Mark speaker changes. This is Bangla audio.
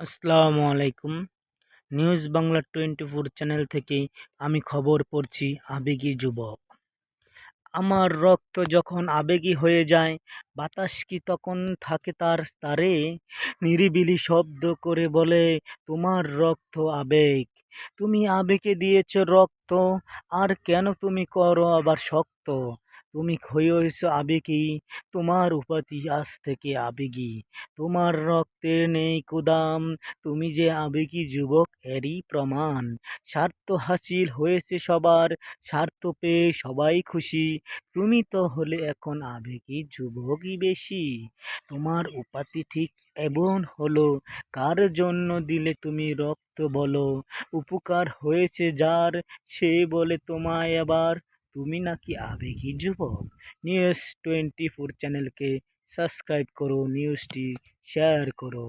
Speaker 1: আসসালামু আলাইকুম। News Bangla twenty four channel থেকে আমি খবর পড়ছি আবেগী যুবক। আমার রক্ত যখন আবেগী হয়ে যায়, বাতাস কি তখন থাকে তার তারে? নিরিবিলি শব্দ করে বলে, তোমার রক্ত আবেগ। তুমি আবেগে দিয়েছ রক্ত, আর কেন তুমি করো আবার শক্ত? তুমি হয়েছ আবেগী, তোমার উপাধি আজ থেকে আবেগী। তোমার রক্তের নেই কুদাম, তুমি যে আবেগী যুবক এরই প্রমাণ। স্বার্থ হাসিল হয়েছে সবার, স্বার্থ পেয়ে সবাই খুশি। তুমি তো হলে এখন আবেগী যুবকই বেশি। তোমার উপাধি ঠিক এমন হলো, কার জন্য দিলে তুমি রক্ত বলো? উপকার হয়েছে যার, সে বলে তোমায় আবার তুমি নাকি আবেগী যুবক? নিউজ টোয়েন্টি ফোর চ্যানেলকে সাবস্ক্রাইব করো নিউজটি শেয়ার করো।